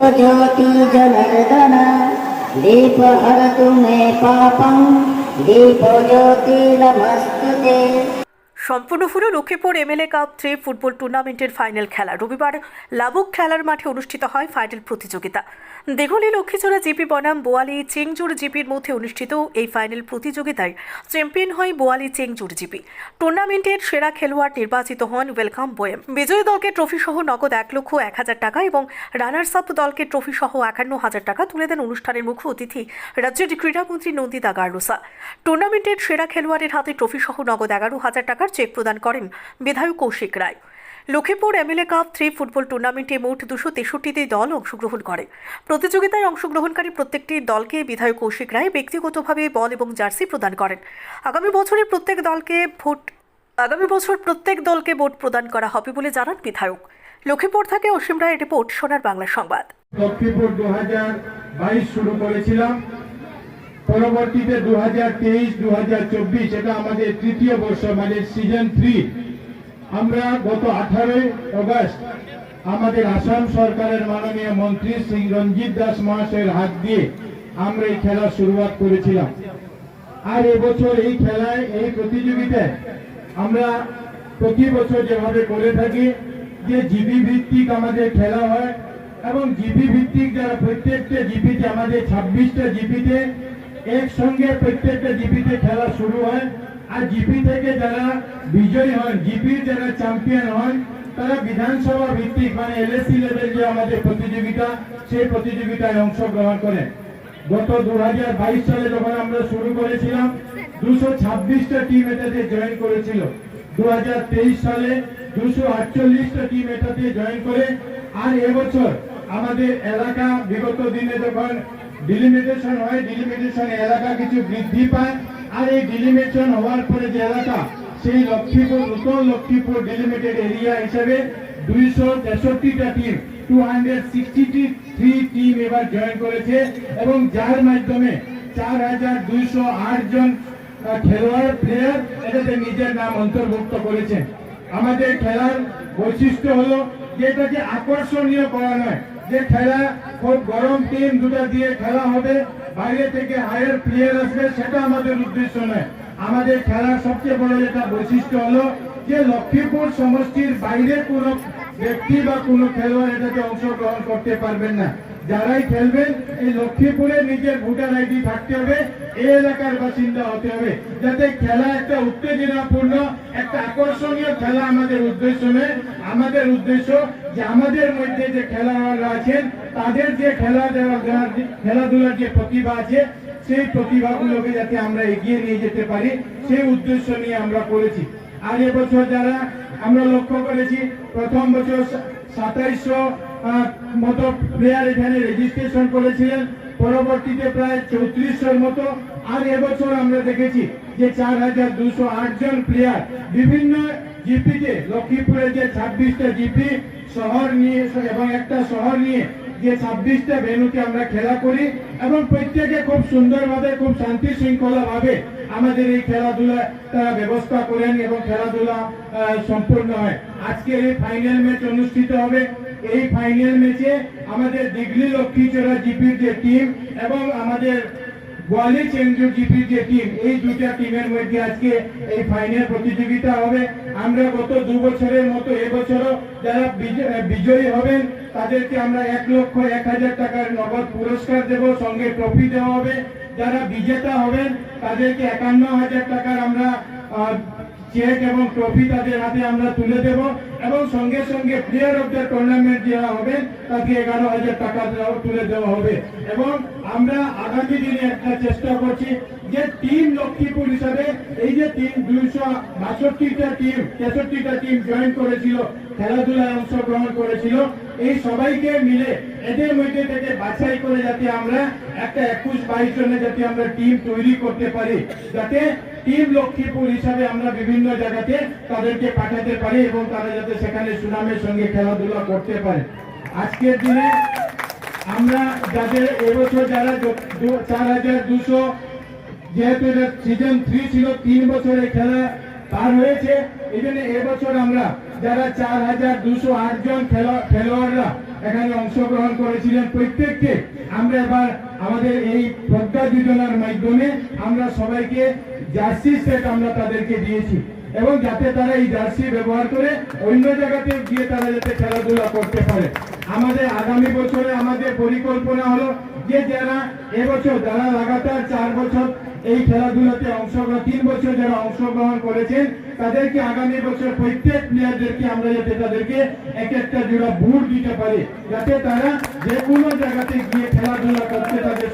ज्योति जनर्दन दीप हर तुम्हें पापं। दीपो ज्योति नमस्तुते সম্পূর্ণ হলো Lakshmipur MLA cup three football টুর্নামেন্টের ফাইনাল খেলা। রবিবার লাবুক খেলার মাঠে অনুষ্ঠিত হয় ফাইনাল প্রতিযোগিতা। দেঘলি লক্ষ্মীচোড়া জিপি বনাম, বোয়ালি, চেংজুর জিপির মধ্যে অনুষ্ঠিত এই ফাইনাল প্রতিযোগিতায় চ্যাম্পিয়ন হয় বোয়ালি চেংজুর জিপি। টুর্নামেন্টের সেরা খেলোয়াড় নির্বাচিত হন ওয়েলকাম বোয়েম। বিজয়ী দলকে ট্রফি সহ নগদ এক লক্ষ এক হাজার টাকা এবং রানার্স আপ দলকে ট্রফি সহ একান্ন হাজার টাকা তুলে দেন অনুষ্ঠানের মুখ্য অতিথি রাজ্যের ক্রীড়ামন্ত্রী নন্দিতা গার্লোসা টুর্নামেন্টের সেরা খেলোয়াড়ের হাতে ট্রফি সহ নগদ এগারো হাজার টাকার চেক প্রদান করেন বিধায়ক Kaushik Roy. Lakshmipur MLA cup three football টুর্নামেন্টে মোট দুশো তেষট্টিটি দল অংশগ্রহণ করে। প্রতিযোগিতায় অংশগ্রহণকারী প্রত্যেকটি দলকে বিধায়ক কৌশিক রায় ব্যক্তিগতভাবে বল এবং জার্সি প্রদান করেন। আগামী বছরে প্রত্যেক দলকে ভোট, আগামী বছর প্রত্যেক দলকে ভোট প্রদান করা হবে বলে জানান বিধায়ক। লক্ষ্মীপুর থেকে অসীম রায়ের রিপোর্ট, সোনার বাংলা সংবাদ। লক্ষ্মীপুর দু হাজার বাইশ শুরু করেছিলাম। পরবর্তীতে দু হাজার তেইশ দু হাজার চব্বিশ, এটা আমাদের তৃতীয় বর্ষ মানে সিজন থ্রি আমরা গত আঠারোই অগস্ট আমাদের আসাম সরকারের মাননীয় মন্ত্রী শ্রী রঞ্জিত দাস মহাশয়ের হাত দিয়ে আমরা এই খেলা শুরুয়াত করেছিলাম। আর এবছর এই খেলায়, এই প্রতিযোগিতায় আমরা প্রতি বছর যেভাবে করে থাকি, যে জিবি ভিত্তিক আমাদের খেলা হয় এবং জিপি ভিত্তিক যারা প্রত্যেকটা জিপিতে, আমাদের ছাব্বিশটা জিপিতে একসঙ্গে প্রত্যেকটা জিপিতে খেলা শুরু হয় আর জিপি থেকে যারা বিজয়ী হন জিপির যারা চ্যাম্পিয়ন হন তারা বিধানসভা ভিত্তিক মানে এলএসসি লেভেল যে আমাদের প্রতিযোগিতা সেই প্রতিযোগিতায় অংশগ্রহণ করেন গত দু সালে যখন আমরা শুরু করেছিলাম দুশো ছাব্বিশটা টিম এটাতে জয়েন করেছিল। দু হাজার তেইশ সালে দুশো আটচল্লিশটা টিম এটাতে জয়েন করে। আর এবছর আমাদের এলাকা বিগত দিনে যখন ডিলিমিটেশন হয় ডিলিমিটেশন এলাকা কিছু বৃদ্ধি পায়। আর এই ডিলিমিটেশন হওয়ার পরে যে এলাকা, সেই লক্ষ্মীপুর নতুন লক্ষ্মীপুর ডিলিমিটেড এরিয়া হিসেবে দুইশো তেষট্টিটা team two hundred sixty three team এবার জয়েন করেছে এবং যার মাধ্যমে চার হাজার দুইশো আট জন খেলোয়াড় প্লেয়ার এটাতে নিজের নাম অন্তর্ভুক্ত করেছেন আমাদের খেলার বৈশিষ্ট্য হলো যে এটাকে আকর্ষণীয় করা নয় যে খেলা খুব গরম টিম দুটা দিয়ে খেলা হবে, বাইরে থেকে হায়ার প্লেয়ার আসবে, সেটা আমাদের উদ্দেশ্য নয়। আমাদের খেলার সবচেয়ে বড় যেটা বৈশিষ্ট্য হলো যে লক্ষ্মীপুর সমষ্টির বাইরে কোনো ব্যক্তি বা কোনো খেলোয়াড় এটাতে অংশগ্রহণ করতে পারবেন না। যারাই খেলবেন এই লক্ষ্মীপুরে নিজের ভোটার আইডি থাকতে হবে, এই এলাকার বাসিন্দা হতে হবে। যাতে খেলা একটা উত্তেজনাপূর্ণ, একটা আকর্ষণীয় খেলা আমাদের উদ্দেশ্য নয়। আমাদের উদ্দেশ্য যে আমাদের মধ্যে যে খেলোয়াড়রা আছেন, তাদের যে খেলা খেলাধুলার যে প্রতিভা আছে, সেই প্রতিভাগুলোকে যাতে আমরা এগিয়ে নিয়ে যেতে পারি, সেই উদ্দেশ্য নিয়ে আমরা করেছি। আর এবছর যারা আমরা লক্ষ্য করেছি, প্রথম বছর সাতাইশশো মতো প্লেয়ার এখানে রেজিস্ট্রেশন করেছিলেন। পরবর্তীতে প্রায় চৌত্রিশশোর মতো। আর এবছর আমরা দেখেছি যে চার হাজার দুশো জন প্লেয়ার বিভিন্ন জিপিতে লক্ষ্মীপুরে যে ছাব্বিশটা জিপি শহর নিয়ে, এবং একটা শহর নিয়ে যে ছাব্বিশটা ভেনুতে আমরা খেলা করি এবং প্রত্যেকে খুব সুন্দরভাবে, খুব শান্তি শৃঙ্খলা ভাবে আমাদের এই খেলাধুলা তারা ব্যবস্থা করেন এবং খেলাধুলা সম্পূর্ণ হয়। আজকের এই ফাইনাল ম্যাচ অনুষ্ঠিত হবে। এই ফাইনাল ম্যাচে আমাদের দিগলি লক্ষ্মীচোরা জিপির যে টিম এবং আমাদের গোয়ালি চেঞ্জু জিপির যে টিম এই দুইটা টিমের মধ্যে আজকে এই ফাইনাল প্রতিযোগিতা হবে। আমরা গত দু বছরের মতো এবছরও যারা বিজ- বিজয়ী হবেন, তাদেরকে আমরা এক লক্ষ এক হাজার টাকার নগদ পুরস্কার দেব, সঙ্গে ট্রফি দেওয়া হবে। যারা বিজেতা হবেন, তাদেরকে একান্ন হাজার টাকার আমরা চেক এবং ট্রফি তাদের হাতে আমরা তুলে দেব এবং সঙ্গে সঙ্গে প্লেয়ার অফ দ্য টুর্নামেন্ট যারা হবেন তাকে এগারো হাজার টাকা তুলে দেওয়া হবে। এবং আমরা আগামী দিনে একটা চেষ্টা করছি যে টিম লক্ষ্মীপুর হিসাবে, এই যে টিম দুইশো বাষট্টিটা টিম তেষট্টিটা টিম জয়েন করেছিল, খেলাধুলায় অংশগ্রহণ করেছিল, এই সবাইকে মিলে এদের মধ্যে থেকে বাছাই করে যাতে আমরা একটা একুশ বাইশ জনে যাতে আমরা টিম তৈরি করতে পারি, যাতে টিম লক্ষ্মীপুর হিসাবে আমরা বিভিন্ন জায়গাতে তাদেরকে পাঠাতে পারি এবং তারা যাতে সেখানে সুনামের সঙ্গে খেলাধুলা করতে পারে। আজকের দিনে আমরা যাদের এবছর যারা চার হাজার দুশো যেহেতু সিজন থ্রি ছিল, তিন বছরের খেলা পার হয়েছে এই জন্য এবছর আমরা যারা চার হাজার দুশো আট জন খেলো- খেলোয়াড়রা এখানে অংশগ্রহণ করেছিলেন প্রত্যেককে, আমরা এবার আমাদের এই প্রজ্ঞা যোজনার মাধ্যমে আমরা সবাইকে জার্সি সেট আমরা তাদেরকে দিয়েছি। এবং যাতে তারা এই জার্সি ব্যবহার করে অন্য জায়গাতে গিয়ে তারা যাতে খেলাধুলা করতে পারে। আমাদের আগামী বছরে আমাদের পরিকল্পনা হলো যে যারা এবছর, যারা লাগাতার চার বছর এই খেলাধুলাতে অংশগ্রহণ, তিন বছর যারা অংশগ্রহণ করেছেন, তাদেরকে আগামী বছর প্রত্যেক প্লেয়ারদেরকে আমরা যাতে তাদেরকে এক একটা জোড়া বুট দিতে পারি। যাতে তারা যে কোনো জায়গাতে গিয়ে খেলাধুলা করতে তাদের